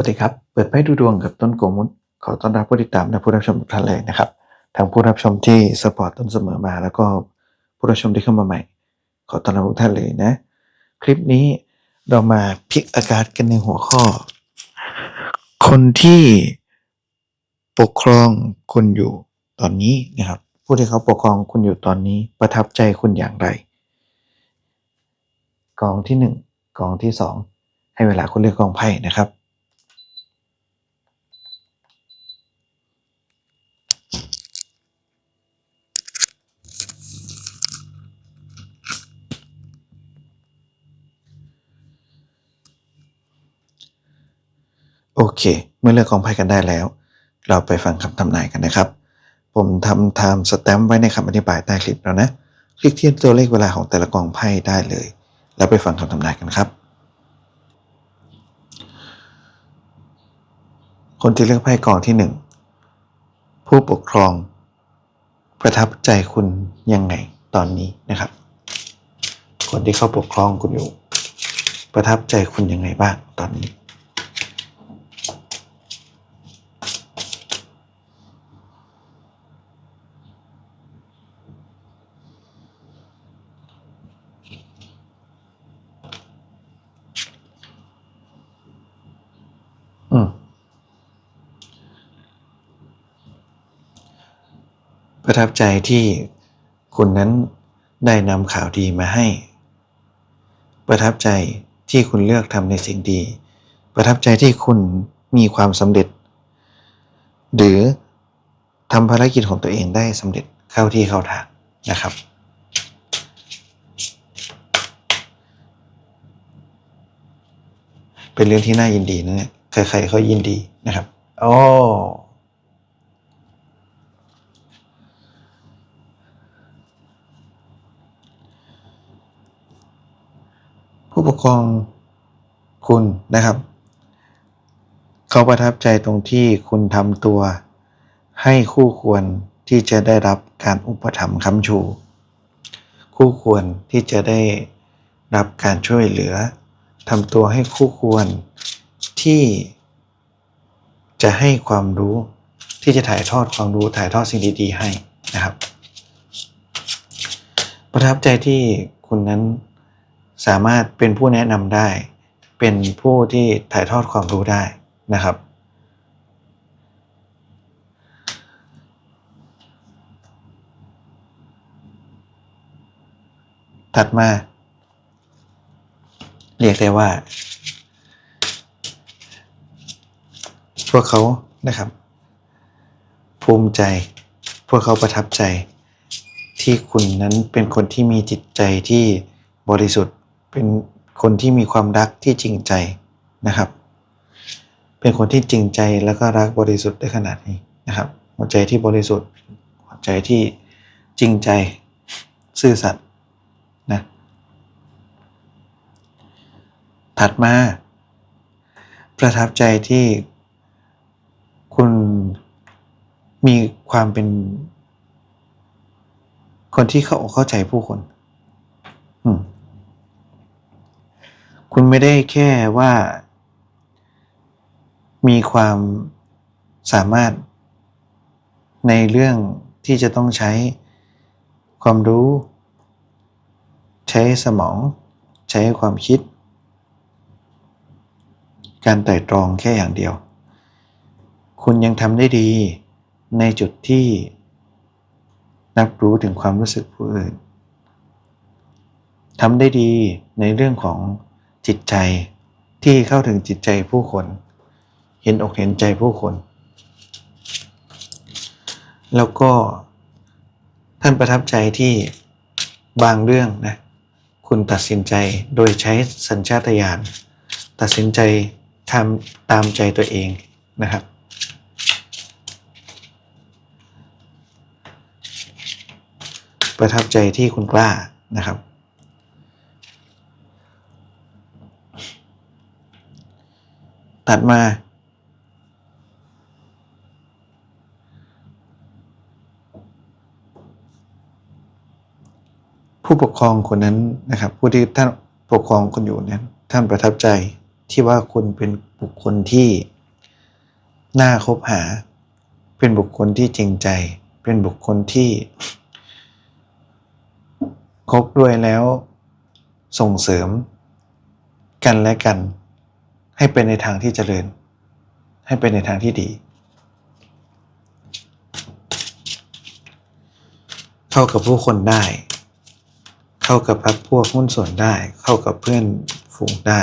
สวัสดีครับ เปิดไพ่ดูดวงกับต้นโกมุตขอต้อนรับผู้ติดตามและผู้รับชมทุกท่านเลยนะครับทั้งผู้รับชมที่สปอร์ตต้นเสมอมาแล้วก็ผู้รับชมที่เข้ามาใหม่ ขอต้อนรับทุกท่านเลยนะ คลิปนี้เรามาพิกอากาศกันในหัวข้อ คนที่ปกครองคุณอยู่ตอนนี้นะครับ ผู้ที่เขาปกครองคุณอยู่ตอนนี้ ประทับใจคุณอย่างไร กองที่หนึ่งกองที่สองให้เวลาคุณเลือกกองไพ่นะครับ โอเค เมื่อเลือกกองไพ่กันได้แล้ว เราไปฟังคำทำนายกันนะครับ ผมทำไทม์สแตมป์ไว้ในคำอธิบายใต้คลิปแล้วนะ คลิกที่ตัวเลขเวลาของแต่ละกองไพ่ได้เลย แล้วไปฟังคำทำนายกันครับ คนที่เลือกไพ่กองที่หนึ่งผู้ปกครอง ประทับใจคุณยังไงตอนนี้นะครับ คนที่เข้าปกครองคุณอยู่ ประทับใจคุณยังไงบ้างตอนนี้ ประทับใจที่คุณนั้นได้นำข่าวดีมาให้ ประทับใจที่คุณเลือกทำในสิ่งดี ประทับใจที่คุณมีความสำเร็จ หรือทำภารกิจของตัวเองได้สำเร็จเข้าที่เข้าทางนะครับ เป็นเรื่องที่น่ายินดีนะเนี่ยใครๆเขายินดีนะครับ โอ้ ผู้ปกครองคุณนะครับ เขาประทับใจตรงที่คุณทำตัว ให้คู่ควรที่จะได้รับการอุปถัมภ์ค้ำชู คู่ควรที่จะได้รับการช่วยเหลือทำตัวให้คู่ควรที่จะให้ความรู้ที่จะถ่ายทอดความรู้ถ่ายทอดสิ่งดีๆให้นะครับ ประทับใจที่คุณนั้น สามารถเป็นผู้แนะนำได้ เป็นผู้ที่ถ่ายทอดความรู้ได้นะครับ ถัดมา เรียกได้ว่า พวกเขานะครับ ภูมิใจ พวกเขาประทับใจที่คุณนั้นเป็นคนที่มีจิตใจที่บริสุทธิ์ เป็นคนที่มีความรักที่จริงใจนะครับ เป็นคนที่จริงใจแล้วก็รักบริสุทธิ์ได้ขนาดนี้นะครับ หัวใจที่บริสุทธิ์ หัวใจที่จริงใจ ซื่อสัตย์นะถัดมา ประทับใจที่คุณมีความเป็น คนที่เข้าอกเข้าใจผู้คน อืม คุณไม่ได้แค่ว่า มีความสามารถในเรื่องที่จะต้องใช้ความรู้ ใช้สมอง ใช้ความคิด การไต่ตรองแค่อย่างเดียว คุณยังทำได้ดีในจุดที่รับรู้ถึงความรู้สึกผู้อื่นทำได้ดีในเรื่องของ จิตใจที่เข้าถึงจิตใจผู้คน เห็นอกเห็นใจผู้คน แล้วก็ท่านประทับใจที่บางเรื่องนะคุณตัดสินใจโดยใช้สัญชาตญาณตัดสินใจทำตามใจตัวเองนะครับ ประทับใจที่คุณกล้านะครับ ตัดมา ผู้ปกครองคนนั้นนะครับ ผู้ที่ท่านปกครองคุณอยู่นั้นท่านประทับใจที่ว่าคุณเป็นบุคคลที่น่าคบหา เป็นบุคคลที่จริงใจ เป็นบุคคลที่คบด้วยแล้วส่งเสริมกันและกัน ให้เป็นในทางที่เจริญ ให้เป็นในทางที่ดี เข้ากับผู้คนได้ เข้ากับพักพวกหุ้นส่วนได้ เข้ากับเพื่อนฝูงได้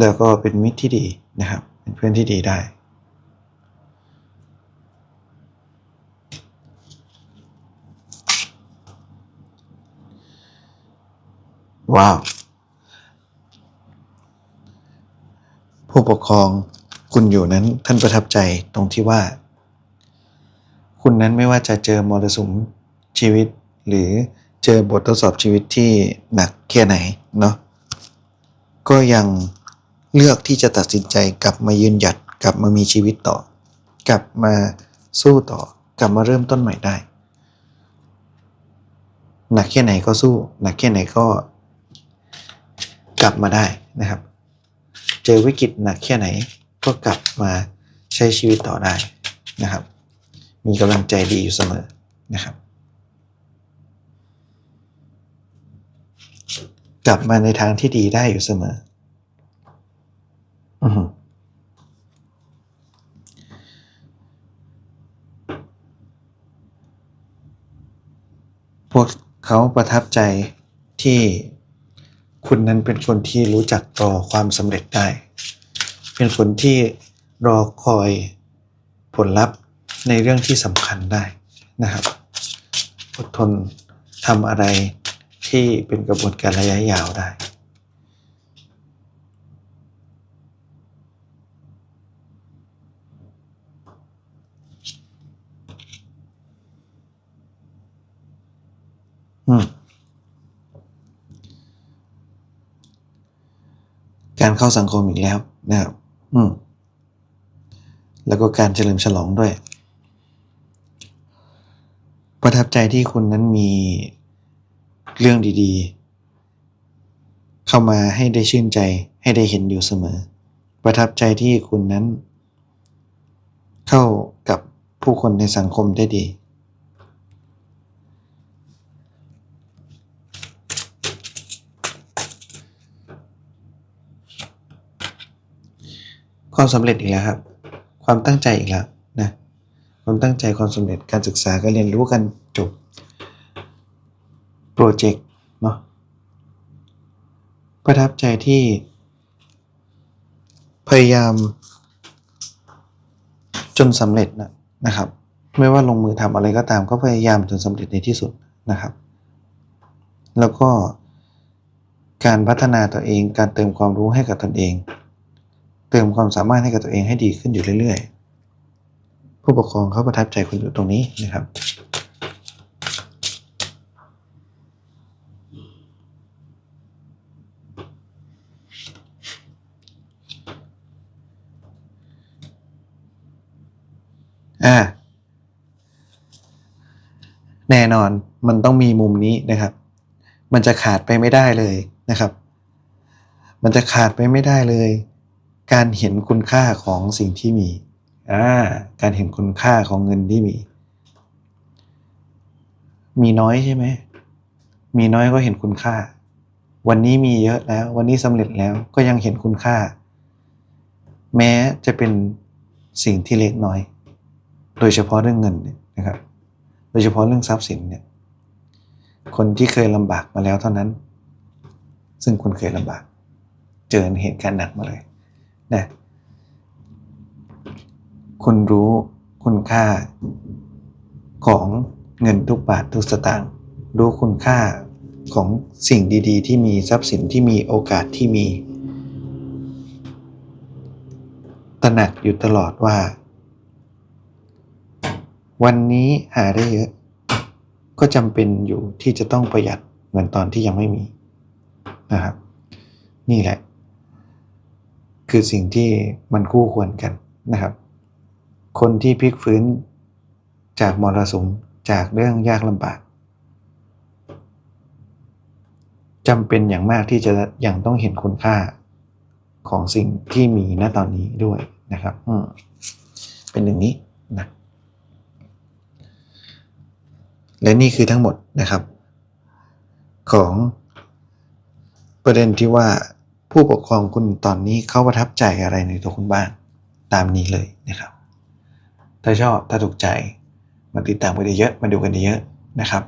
แล้วก็เป็นมิตรที่ดีนะครับ เป็นเพื่อนที่ดีได้ว้าว ผู้ปกครองคุณอยู่นั้นท่านประทับใจตรงที่ว่า คุณนั้นไม่ว่าจะเจอมรสุมชีวิต หรือเจอบททดสอบชีวิตที่หนักแค่ไหนเนาะก็ยังเลือกที่จะตัดสินใจกลับมายืนหยัดกลับมามีชีวิตต่อ กลับมาสู้ต่อกลับมาเริ่มต้นใหม่ได้ หนักแค่ไหนก็สู้ หนักแค่ไหนก็กลับมาได้นะครับ อวิกฤตหนักแค่ไหนก็กลับมาใช้ชีวิตต่อได้นะครับ มีกำลังใจดีอยู่เสมอนะครับ กลับมาในทางที่ดีได้อยู่เสมออือหือพวกเขาประทับใจที่ คุณนั้นเป็นคนที่รู้จักรอความสำเร็จได้ เป็นคนที่รอคอยผลลัพธ์ในเรื่องที่สำคัญได้นะครับ อดทนทำอะไรที่เป็นกระบวนการระยะยาวได้ การเข้าสังคมอีกแล้วนะครับอืมแล้วก็การเฉลิมฉลองด้วย ประทับใจที่คุณนั้นมีเรื่องดีๆ เข้ามาให้ได้ชื่นใจให้ได้เห็นอยู่เสมอ ประทับใจที่คุณนั้น เข้ากับผู้คนในสังคมได้ดี ความสำเร็จอีกแล้วครับ ความตั้งใจอีกแล้วนะความตั้งใจความสำเร็จการศึกษาการเรียนรู้กันจบโปรเจกต์เนาะประทับใจที่ พยายาม จนสำเร็จนะนะครับ ไม่ว่าลงมือทำอะไรก็ตามก็พยายามจนสำเร็จในที่สุดนะครับ แล้วก็การพัฒนาตัวเองการเติมความรู้ให้กับตนเอง เติมความสามารถให้กับตัวเองให้ดีขึ้นอยู่เรื่อยๆ ผู้ปกครองเขาประทับใจคุณอยู่ตรงนี้นะครับ อ่า แน่นอนมันต้องมีมุมนี้นะครับ มันจะขาดไปไม่ได้เลยนะครับ มันจะขาดไปไม่ได้เลย การเห็นคุณค่าของสิ่งที่มีอ่าการเห็นคุณค่าของเงินที่มี มีน้อยใช่ไหม มีน้อยก็เห็นคุณค่า วันนี้มีเยอะแล้ว วันนี้สำเร็จแล้วก็ยังเห็นคุณค่า แม้จะเป็นสิ่งที่เล็กน้อย โดยเฉพาะเรื่องเงินเนี่ยนะครับ โดยเฉพาะเรื่องทรัพย์สินเนี่ย คนที่เคยลำบากมาแล้วเท่านั้น ซึ่งคุณเคยลำบาก เจอเหตุการณ์หนักมาเลย นะคุณรู้คุณค่าของเงินทุกบาททุกสตางค์รู้คุณค่าของสิ่งดี ๆ ที่มีทรัพย์สินที่มีโอกาสที่มี ตระหนักอยู่ตลอดว่า วันนี้หาได้เยอะ ก็จำเป็นอยู่ที่จะต้องประหยัดเหมือนตอนที่ยังไม่มีนะครับ นี่แหละ คือสิ่งที่มันคู่ควรกันนะครับ คนที่พลิกฟื้นจากมรสุมจากเรื่องยากลำบากจำเป็นอย่างมากที่จะยังต้องเห็นคุณค่าของสิ่งที่มีณตอนนี้ด้วยนะครับอืเป็นอย่างนี้นะและนี่คือทั้งหมดนะครับ ของประเด็นที่ว่า ผู้ปกครองคุณตอนนี้เขาประทับใจอะไรในตัวคุณบ้างตามนี้เลยนะครับ ถ้าชอบถ้าถูกใจมาติดตามกันเยอะมาดูกันเยอะนะครับ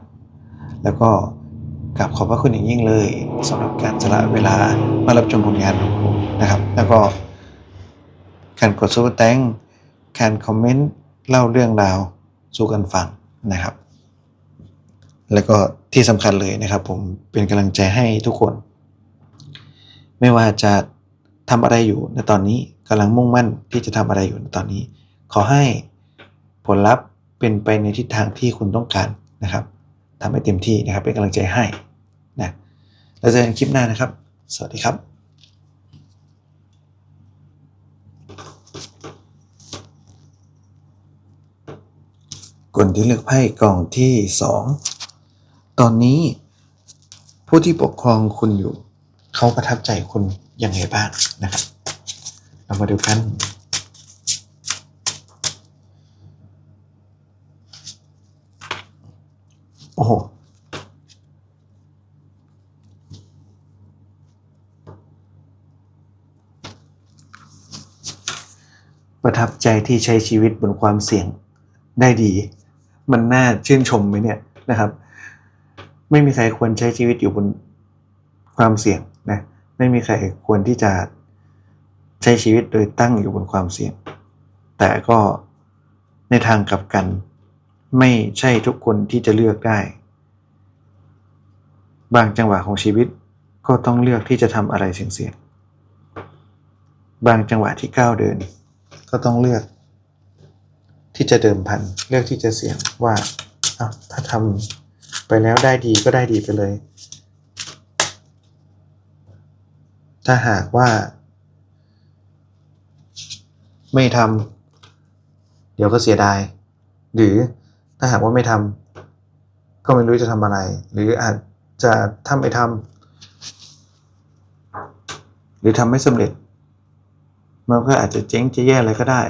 แล้วก็กราบขอบพระคุณอย่างยิ่งเลยสำหรับการสละเวลามารับชมผลงานของผมนะครับ แล้วก็การกดซุปเปอร์แตงการคอมเมนต์เล่าเรื่องราวสู่กันฟังนะครับ แล้วก็ที่สำคัญเลยนะครับ ผมเป็นกำลังใจให้ทุกคน ไม่ว่าจะทำอะไรอยู่ในตอนนี้กำลังมุ่งมั่นที่จะทำอะไรอยู่ในตอนนี้ ขอให้ผลลัพธ์เป็นไปในทิศทางที่คุณต้องการนะครับทำให้เต็มที่นะครับ เป็นกำลังใจให้นะแล้วเจอกันคลิปหน้านะครับ สวัสดีครับคนที่เลือกไพ่กล่องที่สองตอนนี้ ผู้ที่ปกครองคุณอยู่ เขาประทับใจคุณยังไงบ้างนะครับ เรามาดูกัน โอ้โหประทับใจที่ใช้ชีวิตบนความเสี่ยงได้ดี มันน่าชื่นชมไหมเนี่ยนะครับ ไม่มีใครควรใช้ชีวิตอยู่บนความเสี่ยง นะไม่มีใครควรที่จะใช้ชีวิตโดยตั้งอยู่บนความเสี่ยง แต่ก็ในทางกลับกัน ไม่ใช่ทุกคนที่จะเลือกได้ บางจังหวะของชีวิตก็ต้องเลือกที่จะทำอะไรเสี่ยงๆบางจังหวะที่ก้าวเดิน ก็ต้องเลือกที่จะเดิมพัน เลือกที่จะเสี่ยงว่าถ้าทำไปแล้วได้ดีก็ได้ดีไปเลย ถ้าหากว่า ไม่ทำเดี๋ยวก็เสียดาย หรือถ้าหากว่าไม่ทำก็ไม่รู้จะทำอะไร หรืออาจจะทำไม่ทำหรือทำไม่สำเร็จ มันก็อาจจะเจ๊งจะแย่อะไรก็ได้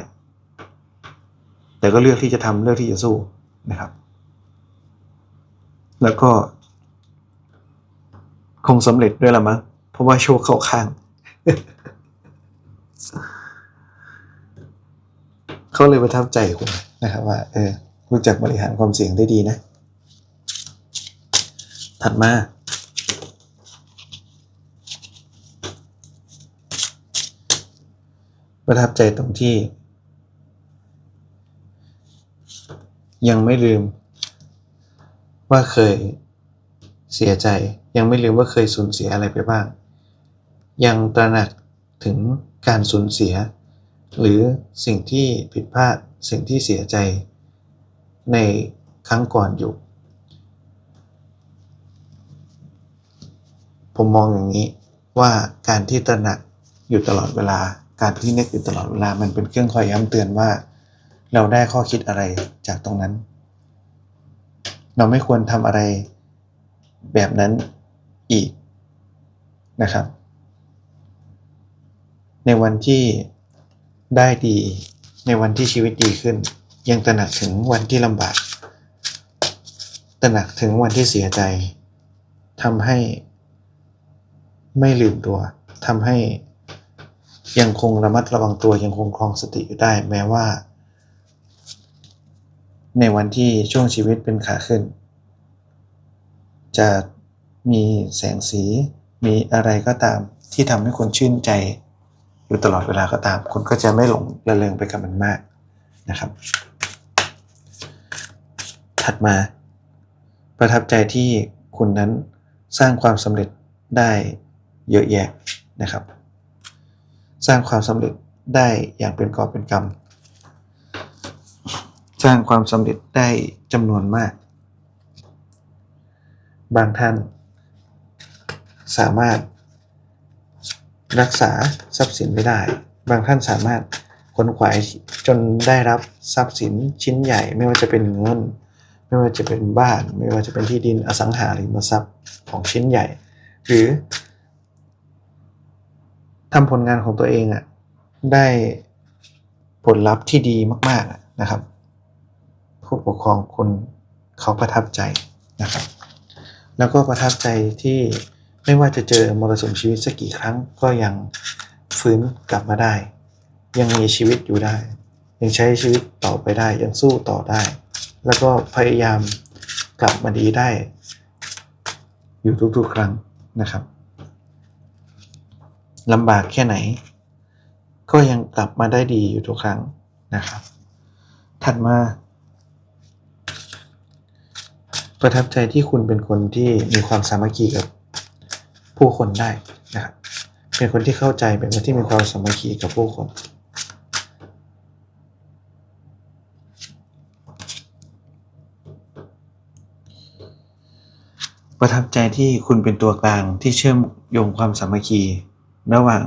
แต่ก็เลือกที่จะทำเลือกที่จะสู้นะครับ แล้วก็คงสำเร็จด้วยละมั้ง ราะว่าโชคเข้าข้าง เขาเลยประทับใจคุณนะครับว่า เออ รู้จักบริหารความเสี่ยงได้ดีนะ ถัดมาประทับใจตรงที่ ยังไม่ลืม ว่าเคยเสียใจ ยังไม่ลืมว่าเคยสูญเสียอะไรไปบ้าง ยังตระหนักถึงการสูญเสีย หรือสิ่งที่ผิดพลาดสิ่งที่เสียใจในครั้งก่อนอยู่ ผมมองอย่างนี้ว่าการที่ตระหนักอยู่ตลอดเวลา การที่นึกอยู่ตลอดเวลา มันเป็นเครื่องคอยย้ำเตือนว่า เราได้ข้อคิดอะไรจากตรงนั้น เราไม่ควรทำอะไรแบบนั้นอีกนะครับ ในวันที่ได้ดี ในวันที่ชีวิตดีขึ้น ยังตระหนักถึงวันที่ลำบากตระหนักถึงวันที่เสียใจทำให้ไม่ลืมตัวทำให้ยังคงระมัดระวังตัวยังคงครองสติอยู่ได้ แม้ว่า ในวันที่ช่วงชีวิตเป็นขาขึ้น จะมีแสงสีมีอะไรก็ตามที่ทำให้คนชื่นใจ อยู่ตลอดเวลาก็ตาม คุณก็จะไม่หลงระเริงไปกับมันมากนะครับ ถัดมาประทับใจที่คุณนั้นสร้างความสำเร็จได้เยอะแยะนะครับ สร้างความสำเร็จได้อย่างเป็นกอบเป็นกำสร้างความสำเร็จได้จำนวนมาก บางท่านสามารถ รักษาทรัพย์สินไม่ได้ บางท่านสามารถค้นขวายจนได้รับทรัพย์สินชิ้นใหญ่ ไม่ว่าจะเป็นเงิน ไม่ว่าจะเป็นบ้าน ไม่ว่าจะเป็นที่ดินอสังหาริมทรัพย์ของชิ้นใหญ่ หรือทำผลงานของตัวเองอะ่ะได้ผลลัพธ์ที่ดีมากๆนะครับ ผู้ปกครองคุณเขาประทับใจนะครับ แล้วก็ประทับใจที่ ไม่ว่าจะเจอมรสุมชีวิตสักกี่ครั้งก็ยังฟื้นกลับมาได้ ยังมีชีวิตอยู่ได้ ยังใช้ชีวิตต่อไปได้ ยังสู้ต่อได้ แล้วก็พยายามกลับมาดีได้ อยู่ทุกๆครั้งนะครับลำบากแค่ไหน ก็ยังกลับมาได้ดีอยู่ทุกครั้งนะครับ ถัดมา ประทับใจที่คุณเป็นคนที่มีความสามัคคีกับ ผู้คนได้นะครับเป็นคนที่เข้าใจเป็นคนที่มีความสามัคคีกับผู้คน ประทับใจที่คุณเป็นตัวกลางที่เชื่อมโยงความสามัคคี ระหว่าง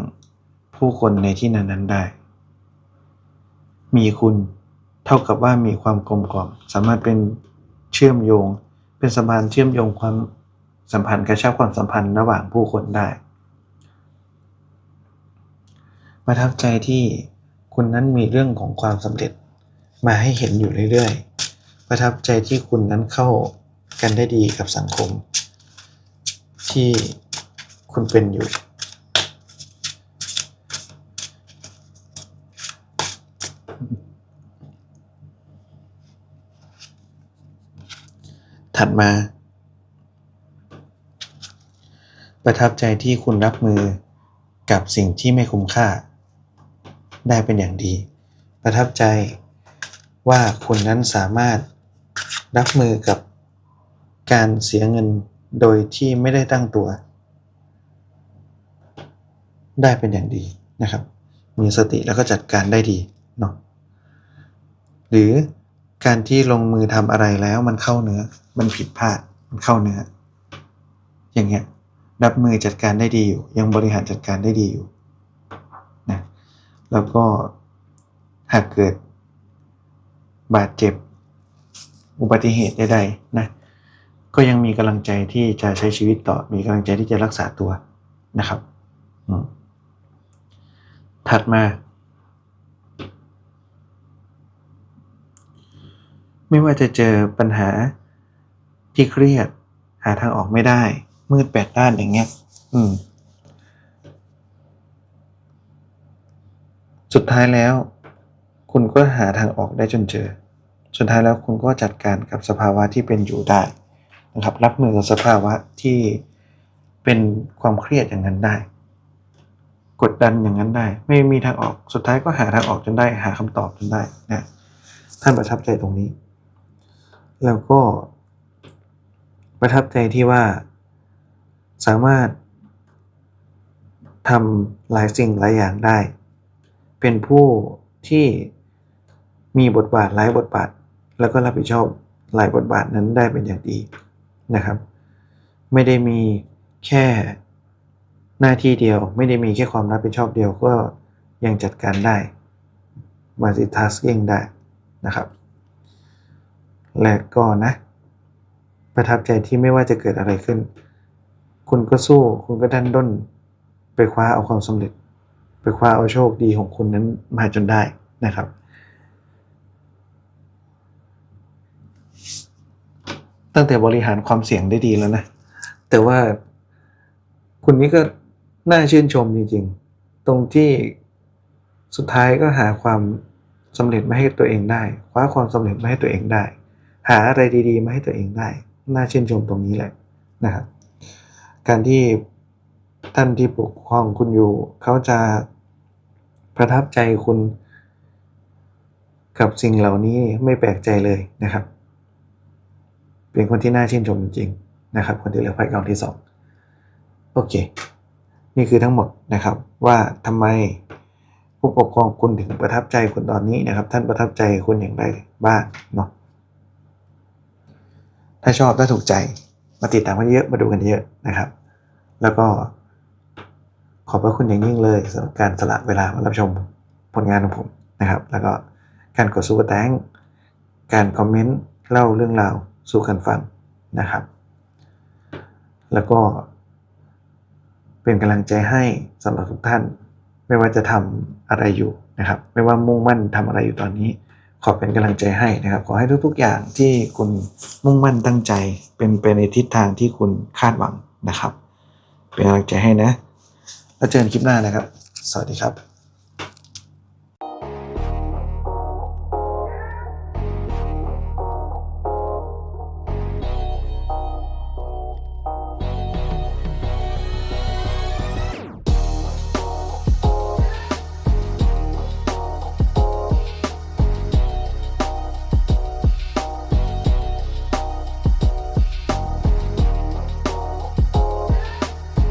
ผู้คนในที่นั้นๆได้ มีคุณเท่ากับว่ามีความกลมกล่อม สามารถเป็นเชื่อมโยง เป็นสะพานเชื่อมโยงความ สัมพันธ์กระชับความสัมพันธ์ระหว่างผู้คนได้ประทับใจที่คุณนั้นมีเรื่องของความสำเร็จมาให้เห็นอยู่เรื่อยๆ ประทับใจที่คุณนั้นเข้ากันได้ดีกับสังคม ที่คุณเป็นอยู่ ถัดมา ประทับใจที่คุณรับมือกับสิ่งที่ไม่คุ้มค่า ได้เป็นอย่างดี ประทับใจว่าคุณนั้นสามารถรับมือกับการเสียเงินโดยที่ไม่ได้ตั้งตัว ได้เป็นอย่างดีนะครับ มีสติแล้วก็จัดการได้ดีเนาะหรือการที่ลงมือทำอะไรแล้วมันเข้าเนื้อ มันผิดพลาด มันเข้าเนื้อ อย่างเงี้ย รับมือจัดการได้ดีอยู่ ยังบริหารจัดการได้ดีอยู่นะแล้วก็หากเกิดบาดเจ็บอุบัติเหตุใดๆนะก็ยังมีกำลังใจที่จะใช้ชีวิตต่อมีกำลังใจที่จะรักษาตัวนะครับถัดมา ไม่ว่าจะเจอปัญหาที่เครียดหาทางออกไม่ได้ มืดแปดด้านอย่างเงี้ย อืม สุดท้ายแล้ว คุณก็หาทางออกได้จนเจอ สุดท้ายแล้วคุณก็จัดการกับสภาวะที่เป็นอยู่ได้นะครับ รับมือกับสภาวะที่เป็นความเครียดอย่างนั้นได้ กดดันอย่างนั้นได้ ไม่มีทางออกสุดท้ายก็หาทางออกจนได้ หาคำตอบจนได้นะท่านประทับใจตรงนี้ แล้วก็ประทับใจที่ว่า สามารถทำหลายสิ่งหลายอย่างได้ เป็นผู้ที่มีบทบาทหลายบทบาท แล้วก็รับผิดชอบหลายบทบาทนั้นได้เป็นอย่างดีนะครับ ไม่ได้มีแค่หน้าที่เดียว ไม่ได้มีแค่ความรับผิดชอบเดียวก็ยังจัดการได้ multitasking ได้นะครับและก็นะ ประทับใจที่ไม่ว่าจะเกิดอะไรขึ้น คุณก็สู้ คุณก็ดันด้น ไปคว้าเอาความสำเร็จ ไปคว้าเอาโชคดีของคุณนั้นมาจนได้นะครับ ตั้งแต่บริหารความเสี่ยงได้ดีแล้วนะ แต่ว่าคุณนี้ก็น่าชื่นชมจริงๆ ตรงที่สุดท้ายก็หาความสำเร็จมาให้ตัวเองได้ คว้าความสำเร็จมาให้ตัวเองได้ หาอะไรดีๆ มาให้ตัวเองได้ น่าชื่นชมตรงนี้แหละนะครับ การที่ท่านที่ปกครองคุณอยู่ เขาจะประทับใจคุณ กับสิ่งเหล่านี้ไม่แปลกใจเลยนะครับ เป็นคนที่น่าชื่นชมจริงๆนะครับ คนที่เลือกไพ่กองที่สองโอเค นี่คือทั้งหมดนะครับ ว่าทำไมผู้ปกครองคุณถึงประทับใจคุณตอนนี้นะครับ ท่านประทับใจคุณอย่างไรบ้างเนาะถ้าชอบถ้าถูกใจ มาติดตามกันเยอะมาดูกันเยอะนะครับ แล้วก็ขอบพระคุณอย่างยิ่งเลยสำหรับการสละเวลามารับชมผลงานของผมนะครับ แล้วก็การกดซูเปอร์แตงการคอมเมนต์เล่าเรื่องราวสู่กันฟังนะครับ แล้วก็เป็นกำลังใจให้สำหรับทุกท่าน ไม่ว่าจะทำอะไรอยู่นะครับ ไม่ว่ามุ่งมั่นทำอะไรอยู่ตอนนี้ ขอเป็นกำลังใจให้นะครับ ขอให้ทุกๆอย่างที่คุณมุ่งมั่นตั้งใจ เป็นไปในทิศทางที่คุณคาดหวังนะครับ เป็นกำลังใจให้นะ แล้วเจอกันคลิปหน้านะครับ สวัสดีครับ